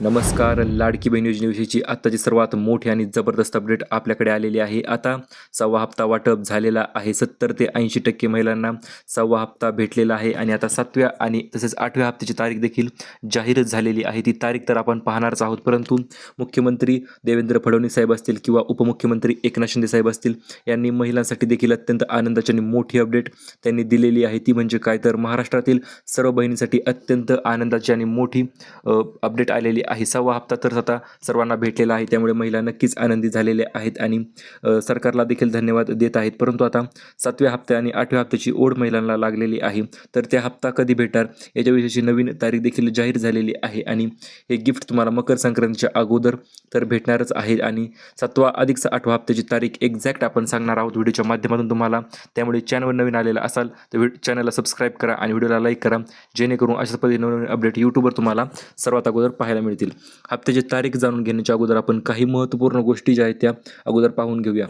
नमस्कार लाडकी बहीण योजनेविषयीची आत्ताची सर्वात मोठी आणि जबरदस्त अपडेट आपल्याकडे आलेली आहे. आता सव्वा हप्ता वाटप झालेला आहे. सत्तर ते ऐंशी टक्के महिलांना सव्वा हप्ता भेटलेला आहे आणि आता सातव्या आणि तसेच आठव्या हप्त्याची तारीख देखील जाहीरच झालेली आहे. ती तारीख तर आपण पाहणारच आहोत परंतु मुख्यमंत्री देवेंद्र फडणवीस साहेब असतील किंवा उपमुख्यमंत्री एकनाथ शिंदे साहेब असतील यांनी महिलांसाठी देखील अत्यंत आनंदाची आणि मोठी अपडेट त्यांनी दिलेली आहे. ती म्हणजे काय? तर महाराष्ट्रातील सर्व बहिणींसाठी अत्यंत आनंदाची आणि मोठी अपडेट आलेली आहे सव्वा हप्ता तर आता सर्वांना भेटलेला आहे. त्यामुळे महिला नक्कीच आनंदी झालेल्या आहेत आणि सरकारला देखील धन्यवाद देत आहेत. परंतु आता सातव्या हप्त्या आणि आठव्या हप्त्याची ओढ महिलांना लागलेली आहे. तर त्या हप्ता कधी भेटणार? याच्याविषयीची नवीन तारीख देखील जाहीर झालेली आहे आणि हे गिफ्ट तुम्हाला मकर संक्रांतीच्या अगोदर तर भेटणारच आहे. आणि सातवा अधिक आठवा हप्त्याची तारीख एक्झॅक्ट आपण सांगणार आहोत व्हिडिओच्या माध्यमातून तुम्हाला. त्यामुळे चॅनलवर नवीन आलेला असाल तर चॅनलला सबस्क्राईब करा आणि व्हिडिओला लाईक करा. जेणेकरून अशाच पद्धतीने नवीन अपडेट यूट्यूबवर तुम्हाला सर्वात अगोदर पाहायला मिळतील. हप्त्याची तारीख जाणून घेण्याच्या अगोदर आपण काही महत्त्वपूर्ण गोष्टी ज्या आहेत त्या अगोदर पाहून घेऊया.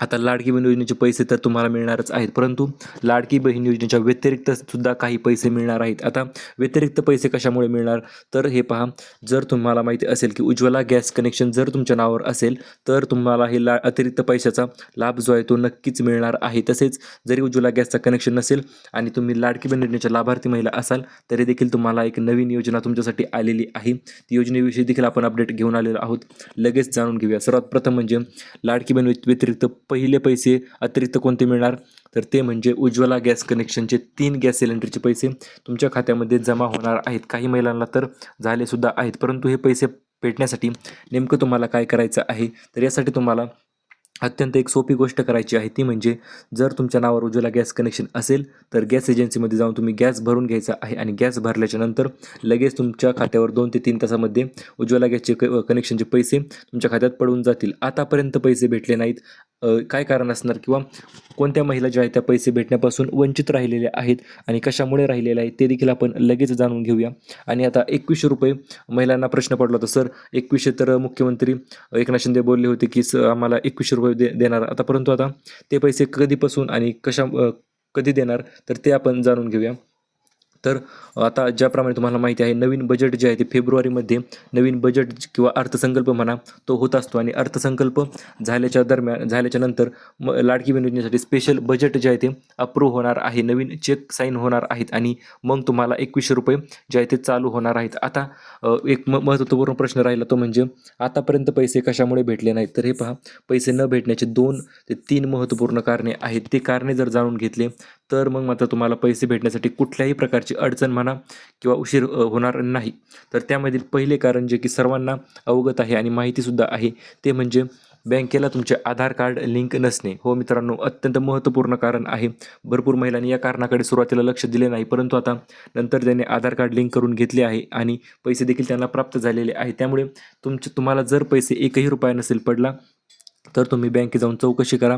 आता लाडकी बहीण योजनेचे पैसे तर तुम्हाला मिळणारच आहेत परंतु लाडकी बहीण योजनेच्या व्यतिरिक्त सुद्धा काही पैसे मिळणार आहेत. आता व्यतिरिक्त पैसे कशामुळे मिळणार? तर हे पहा जर तुम्हाला माहिती असेल की उज्ज्वला गॅस कनेक्शन जर तुमच्या नावावर असेल तर तुम्हाला हे ला अतिरिक्त पैशाचा लाभ जो आहे तो नक्कीच मिळणार आहे. तसेच जरी उज्ज्वला गॅसचा कनेक्शन नसेल आणि तुम्ही लाडकी बहीण योजनेच्या लाभार्थी महिला असाल तरी देखील तुम्हाला एक नवीन योजना तुमच्यासाठी आलेली आहे. ती योजनेविषयी देखील आपण अपडेट घेऊन आलेलो आहोत. लगेच जाणून घेऊया. सर्वात प्रथम म्हणजे लाडकी बहीण व्यतिरिक्त पहिले पैसे अतिरिक्त कोणते मिळणार? तर ते म्हणजे उज्ज्वला गॅस कनेक्शनचे तीन गॅस सिलेंडरचे पैसे तुमच्या खात्यामध्ये जमा होणार आहेत. काही महिलांना तर झालेसुद्धा आहेत. परंतु हे पैसे भेटण्यासाठी नेमकं तुम्हाला काय करायचं आहे? तर यासाठी तुम्हाला अत्यंत एक सोपी गोष्ट करायची आहे. ती म्हणजे जर तुमच्या नावावर उज्ज्वला गॅस कनेक्शन असेल तर गॅस एजन्सीमध्ये जाऊन तुम्ही गॅस भरून घ्यायचा आहे आणि गॅस भरल्याच्या नंतर लगेच तुमच्या खात्यावर दोन ते तीन तासामध्ये उज्ज्वला गॅसचे क कनेक्शनचे पैसे तुमच्या खात्यात पडून जातील. आतापर्यंत पैसे भेटले नाहीत. काय कारण असणार? किंवा कोणत्या महिला ज्या आहेत त्या पैसे भेटण्यापासून वंचित राहिलेल्या आहेत आणि कशामुळे राहिलेल्या आहेत ते देखील आपण लगेच जाणून घेऊया. आणि आता एकवीसशे रुपये महिलांना प्रश्न पडला होता. सर एकवीसशे तर मुख्यमंत्री एकनाथ शिंदे बोलले होते की स आम्हाला एकवीसशे रुपये दे देणार. आता परंतु आता ते पैसे कधीपासून आणि कशा कधी देणार? तर ते आपण जाणून घेऊया. तर आता ज्याप्रमाणे तुम्हाला माहिती आहे नवीन बजेट जे आहे ते फेब्रुवारीमध्ये नवीन बजेट किंवा अर्थसंकल्प म्हणा तो होत असतो. आणि अर्थसंकल्प झाल्याच्या दरम्यान झाल्याच्यानंतर म लाडकी बहीण योजनेसाठी स्पेशल बजेट जे आहे ते अप्रूव्ह होणार आहे. नवीन चेक साईन होणार आहेत आणि मग तुम्हाला एकवीसशे रुपये जे आहे ते चालू होणार आहेत. आता एक म महत्त्वपूर्ण प्रश्न राहिला तो म्हणजे आतापर्यंत पैसे कशामुळे भेटले नाहीत? तर हे पहा पैसे न भेटण्याचे दोन ते तीन महत्त्वपूर्ण कारणे आहेत. ते कारणे जर जाणून घेतले तर मग मात्र तुम्हाला पैसे भेटण्यासाठी कुठल्याही प्रकारची अडचण म्हणा किंवा उशीर होणार नाही. तर त्यामधील पहिले कारण जे की सर्वांना अवगत आहे आणि माहितीसुद्धा आहे ते म्हणजे बँकेला तुमचे आधार कार्ड लिंक नसणे. हो मित्रांनो अत्यंत महत्त्वपूर्ण कारण आहे. भरपूर महिलांनी या कारणाकडे सुरुवातीला लक्ष दिले नाही परंतु आता नंतर त्यांनी आधार कार्ड लिंक करून घेतले आहे आणि पैसे देखील त्यांना प्राप्त झालेले आहे. त्यामुळे तुमचे तुम्हाला जर पैसे एकही रुपया नसेल पडला तर तुम्ही बँकेत जाऊन चौकशी करा.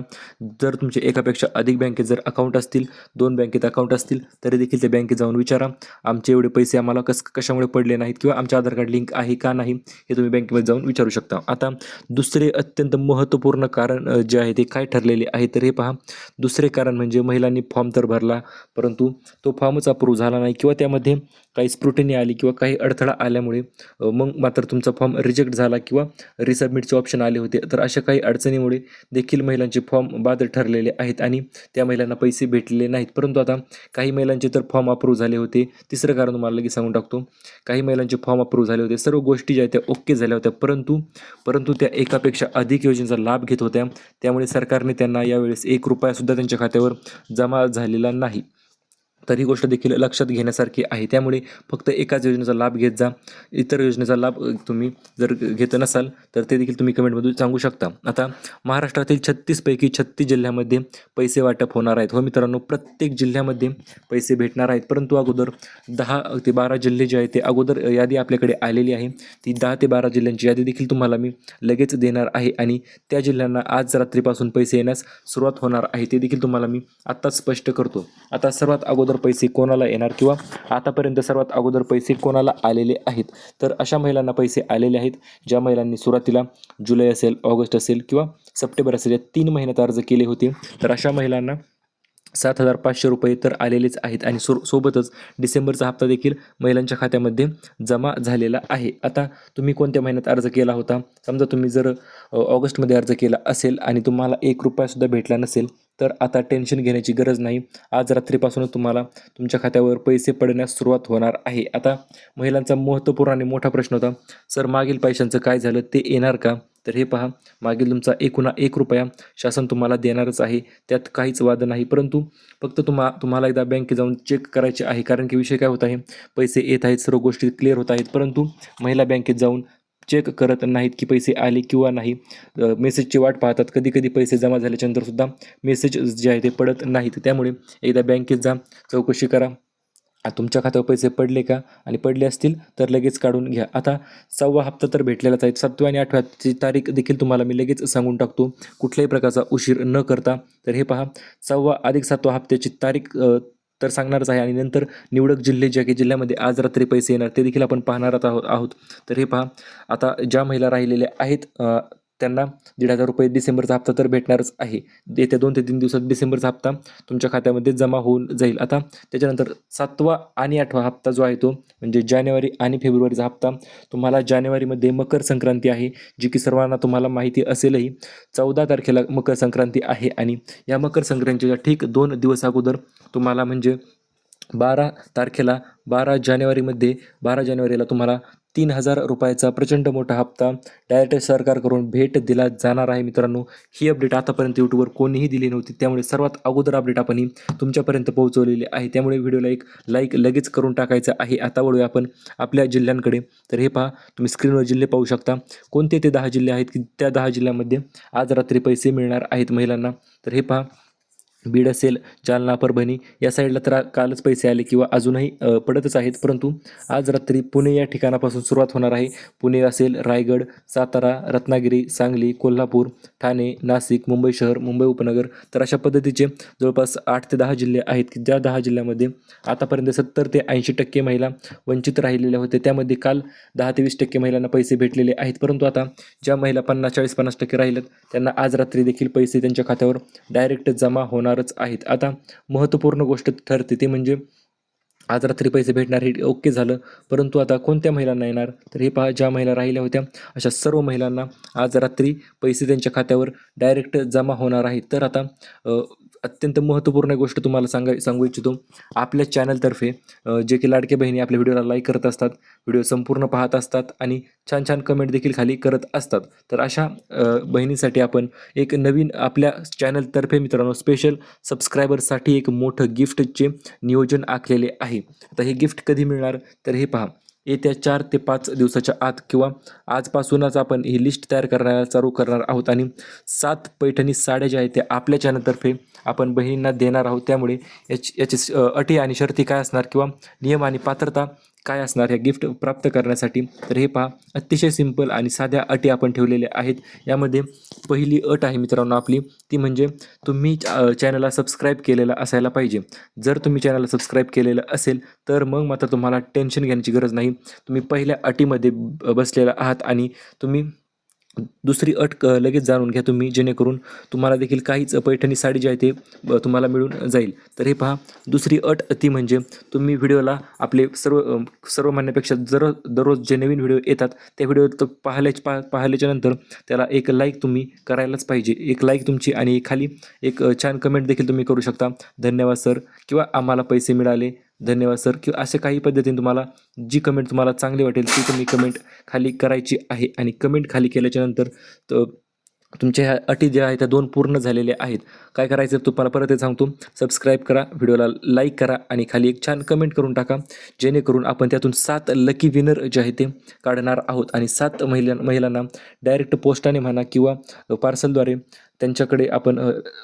जर तुमचे एकापेक्षा अधिक बँकेत जर अकाउंट असतील दोन बँकेत अकाउंट असतील तरी देखील त्या बँकेत जाऊन विचारा. आमचे एवढे पैसे आम्हाला कस कशामुळे पडले नाहीत किंवा आमचे आधार कार्ड लिंक आहे का नाही हे तुम्ही बँकेमध्ये जाऊन विचारू शकता. आता दुसरे अत्यंत महत्त्वपूर्ण कारण जे आहे ते काय ठरलेले आहे तर हे पहा. दुसरे कारण म्हणजे महिलांनी फॉर्म तर भरला परंतु तो फॉर्मच अप्रूव्ह झाला नाही किंवा त्यामध्ये काही स्क्रुटिनी आली किंवा काही अडथळा आल्यामुळे मग मात्र तुमचा फॉर्म रिजेक्ट झाला किंवा रिसबमिटचे ऑप्शन आले होते. तर अशा काही अडचणीमुळे देखील महिलांचे फॉर्म बाद ठरलेले आहेत आणि त्या महिलांना पैसे भेटलेले नाहीत. परंतु आता काही महिलांचे तर फॉर्म अप्रूव्ह झाले होते. तिसरं कारण तुम्हाला लगेच सांगून टाकतो. काही महिलांचे फॉर्म अप्रूव्ह झाले होते. सर्व गोष्टी ज्या आहेत त्या ओके झाल्या होत्या. परंतु परंतु त्या एकापेक्षा अधिक योजनेचा लाभ घेत होत्या. त्यामुळे सरकारने त्यांना यावेळेस एक रुपयासुद्धा त्यांच्या खात्यावर जमा झालेला नाही. तर ही गोष्ट देखील लक्षात घेण्यासारखी आहे. त्यामुळे फक्त एकाच योजनेचा लाभ घेत जा. इतर योजनेचा लाभ तुम्ही जर घेत नसाल तर ते देखील तुम्ही कमेंटमधून सांगू शकता. आता महाराष्ट्रातील छत्तीसपैकी छत्तीस जिल्ह्यामध्ये पैसे वाटप होणार आहेत. हो मित्रांनो प्रत्येक जिल्ह्यामध्ये पैसे भेटणार आहेत. परंतु अगोदर दहा ते बारा जिल्हे जे आहेत ते अगोदर यादी आपल्याकडे आलेली आहे. ती दहा ते बारा जिल्ह्यांची यादी देखील तुम्हाला मी लगेच देणार आहे आणि त्या जिल्ह्यांना आज रात्रीपासून पैसे येण्यास सुरुवात होणार आहे. ते देखील तुम्हाला मी आत्ताच स्पष्ट करतो. आता सर्वात अगोदर पैसे कोणाला येणार किंवा आतापर्यंत सर्वात अगोदर पैसे कोणाला आलेले आहेत? तर अशा महिलांना पैसे आलेले आहेत ज्या महिलांनी सुरुवातीला जुलै असेल ऑगस्ट असेल किंवा सप्टेंबर असेल या तीन महिन्यात अर्ज केले होते. तर अशा महिलांना सात हजार पाचशे रुपये तर आलेलेच आहेत आणि सो सोबतच डिसेंबरचा हप्ता देखील महिलांच्या खात्यामध्ये जमा झालेला आहे. आता तुम्ही कोणत्या महिन्यात अर्ज केला होता? समजा तुम्ही जर ऑगस्टमध्ये अर्ज केला असेल आणि तुम्हाला एक रुपयासुद्धा भेटला नसेल तर आता टेन्शन घेण्याची गरज नाही. आज रात्रीपासूनच तुम्हाला तुमच्या खात्यावर पैसे पडण्यास सुरुवात होणार आहे. आता महिलांचा महत्त्वपूर्ण आणि मोठा प्रश्न होता सर मागील पैशांचं काय झालं? ते येणार का? तर हे पहा मागील तुमचा एकूणा एक रुपया शासन तुम्हाला देणारच आहे. त्यात काहीच वाद नाही. परंतु फक्त तुम्हा तुम्हाला एकदा बँकेत जाऊन चेक करायचे आहे. कारण की विषय काय होत आहे? पैसे येत आहेत सर्व गोष्टी क्लिअर होत आहेत. परंतु महिला बँकेत जाऊन चेक करत नाहीत की पैसे आले किंवा नाही. मेसेजची वाट पाहतात. कधी कधी पैसे जमा झाल्याच्यानंतर सुद्धा मेसेज जे आहे ते पडत नाहीत. त्यामुळे एकदा बँकेत जा चौकशी करा. तुमच्या खात्यावर पैसे पडले का? आणि पडले असतील तर लगेच काढून घ्या. आता सव्वा हप्ता तर भेटलेलाच आहे. सातव्या आणि आठव्याची तारीख देखील तुम्हाला मी लगेच सांगून टाकतो. कुठल्याही प्रकारचा उशीर न करता. तर हे पहा सव्वा अधिक सातवा हप्त्याची तारीख तर सांगणारच आहे. आणि नंतर निवडक जिल्हे ज्या की जिल्ह्यामध्ये आज रात्री पैसे येणार ते देखील आपण पाहणार आहोत आहोत. तर हे पहा आता ज्या महिला राहिलेल्या आहेत त्यांना दीड हजार रुपये डिसेंबरचा हप्ता तर भेटणारच आहे. येत्या दोन ते तीन दिवसात डिसेंबरचा हप्ता तुमच्या खात्यामध्ये जमा होऊन जाईल. आता त्याच्यानंतर सातवा आणि आठवा हप्ता जो आहे तो म्हणजे जानेवारी आणि फेब्रुवारीचा हप्ता. तुम्हाला जानेवारीमध्ये मकर संक्रांती आहे जी की सर्वांना तुम्हाला माहिती असेलही. चौदा तारखेला मकर संक्रांती आहे आणि या मकर संक्रांतीच्या ठीक दोन दिवस अगोदर तुम्हाला म्हणजे बारा तारखेला बारा जानेवारीमध्ये बारा जानेवारीला तुम्हाला तीन हजार रुपयाचा प्रचंड मोठा हप्ता डायरेक्ट सरकारकडून भेट दिला जाणार आहे. मित्रांनो ही अपडेट आतापर्यंत यूट्यूबवर कोणीही दिली नव्हती. त्यामुळे सर्वात अगोदर अपडेट आपण ही तुमच्यापर्यंत पोहोचवलेली आहे. त्यामुळे व्हिडिओला एक लाईक लगेच करून टाकायचं आहे. आता वळूया आपण आपल्या जिल्ह्यांकडे. तर हे पहा तुम्ही स्क्रीनवर जिल्हे पाहू शकता. कोणते ते दहा जिल्हे आहेत? की त्या दहा जिल्ह्यामध्ये आज रात्री पैसे मिळणार आहेत महिलांना? तर हे पहा बीड असेल जालना परभणी या साईडला तर कालच पैसे आले किंवा अजूनही पडतच आहेत. परंतु आज रात्री पुणे या ठिकाणापासून सुरुवात होणार आहे. पुणे असेल रायगड सातारा रत्नागिरी सांगली कोल्हापूर ठाणे नाशिक मुंबई शहर मुंबई उपनगर. तर अशा पद्धतीचे जवळपास आठ ते दहा जिल्हे आहेत की ज्या दहा जिल्ह्यामध्ये आतापर्यंत सत्तर ते ऐंशी टक्के महिला वंचित राहिलेल्या होत्या त्यामध्ये काल दहा ते वीस टक्के महिलांना पैसे भेटलेले आहेत. परंतु आता ज्या महिला पन्नास चाळीस पन्नास टक्के राहिल्यात त्यांना आज रात्री देखील पैसे त्यांच्या खात्यावर डायरेक्ट जमा होणारच आहेत. आता महत्त्वपूर्ण गोष्ट ठरते ते म्हणजे आज रात्री पैसे भेटणार हे ओके झालं परंतु आता कोणत्या महिलांना येणार? तर हे पहा ज्या महिला राहिल्या होत्या अशा सर्व महिलांना आज रात्री पैसे त्यांच्या खात्यावर डायरेक्ट जमा होणार आहेत. तर आता अत्यंत महत्त्वपूर्ण गोष्ट तुम्हाला सांगा सांगू इच्छितो. आपल्या चॅनलतर्फे जे की लाडके बहिणी आपल्या व्हिडिओला लाईक करत असतात व्हिडिओ संपूर्ण पाहत असतात आणि छान छान कमेंट देखील खाली करत असतात. तर अशा बहिणींसाठी बहिणीसाठी आपण एक नवीन आपल्या चॅनलतर्फे मित्रांनो स्पेशल सबस्क्रायबरसाठी एक मोठं गिफ्टचे नियोजन आखलेले आहे. आता हे गिफ्ट कधी मिळणार? तर हे पहा. येत्या चार ते पाच दिवसाच्या आत किंवा आजपासूनच आपण ही लिस्ट तयार करण्याला चालू करणार आहोत. आणि सात पैठणी साड्या ज्या आहेत त्या आपल्या चॅनलतर्फे आपण बहिणींना देणार आहोत. त्यामुळे याची याची अटी आणि शर्ती काय असणार किंवा नियम आणि पात्रता काय असणार ह्या गिफ्ट प्राप्त करण्यासाठी? तर हे पहा अतिशय सिंपल आणि साध्या अटी आपण ठेवलेल्या आहेत. यामध्ये पहिली अट आहे मित्रांनो आपली ती म्हणजे तुम्ही चॅनलला सबस्क्राईब केलेला असायला पाहिजे. जर तुम्ही चॅनलला सबस्क्राईब केलेलं असेल तर मग मात्र तुम्हाला टेन्शन घेण्याची गरज नाही. तुम्ही पहिल्या अटीमध्ये बसलेला आहात आणि तुम्ही दुसरी अट क- लगेच जाणून घ्या तुम्ही जेणेकरून तुम्हाला देखील काहीच पैठणी साडी जी आहे ते तुम्हाला मिळून जाईल. तर हे पहा दुसरी अट ती म्हणजे तुम्ही व्हिडिओला आपले सर्व सर्व म्हणण्यापेक्षा जर दररोज जे नवीन व्हिडिओ येतात त्या व्हिडिओ तर पाहिल्याच पा पाहिल्याच्या नंतर त्याला एक लाईक तुम्ही करायलाच पाहिजे. एक लाईक तुमची आणि खाली एक छान कमेंट देखील तुम्ही करू शकता. धन्यवाद सर किंवा आम्हाला पैसे मिळाले धन्यवाद सर किंवा अशा काही पद्धतीने तुम्हाला जी कमेंट तुम्हाला चांगली वाटेल ती तुम्ही कमेंट खाली करायची आहे. आणि कमेंट खाली केल्याच्यानंतर त- तुमच्या ह्या अटी ज्या आहेत त्या दोन पूर्ण झालेल्या आहेत. काय करायचं तुम्हाला परत एक सांगतो. सबस्क्राईब करा व्हिडिओला लाईक करा आणि खाली एक छान कमेंट करून टाका. जेणेकरून आपण त्यातून सात लकी विनर जे आहे ते काढणार आहोत. आणि सात महिला महिलांना डायरेक्ट पोस्टाने म्हणा किंवा पार्सलद्वारे त्यांच्याकडे आपण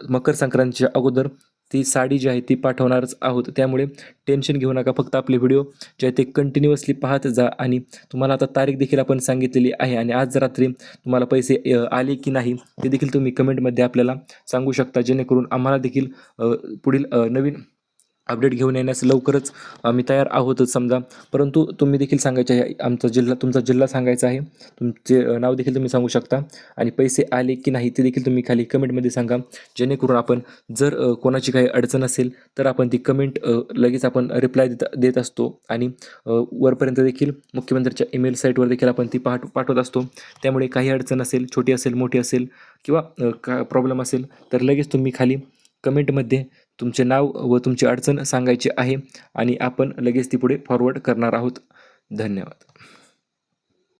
मकर संक्रांतीच्या अगोदर ती साडी जी आहे ती पाठवणारच आहोत. त्यामुळे टेन्शन घेऊ नका. फक्त आपले व्हिडिओ जे आहे ते कंटिन्युअसली पाहत जा आणि तुम्हाला आता तारीख देखील आपण सांगितलेली आहे आणि आज रात्री तुम्हाला पैसे आले की नाही ते देखील तुम्ही कमेंटमध्ये आपल्याला सांगू शकता. जेणेकरून आम्हाला देखील पुढील नवीन अपडेट घेऊन येण्यास लवकरच आम्ही तयार आहोतच समजा. परंतु तुम्ही देखील सांगायचे आहे आमचा जिल्हा तुमचा जिल्हा सांगायचा आहे. तुमचे नाव देखील तुम्ही सांगू शकता. आणि पैसे आले की नाही ते देखील तुम्ही खाली कमेंटमध्ये सांगा. जेणेकरून आपण जर कोणाची काही अडचण असेल तर आपण ती कमेंट लगेच आपण रिप्लाय देत देत असतो. आणि वरपर्यंत देखील मुख्यमंत्र्यांच्या ईमेल साईटवर देखील आपण ती पाठ पाठवत असतो. त्यामुळे काही अडचण असेल छोटी असेल मोठी असेल किंवा का प्रॉब्लेम असेल तर लगेच तुम्ही खाली कमेंटमध्ये तुमचे नाव व तुमची अडचण सांगायची आहे आणि आपण लगेच ती पुढे फॉरवर्ड करणार आहोत. धन्यवाद.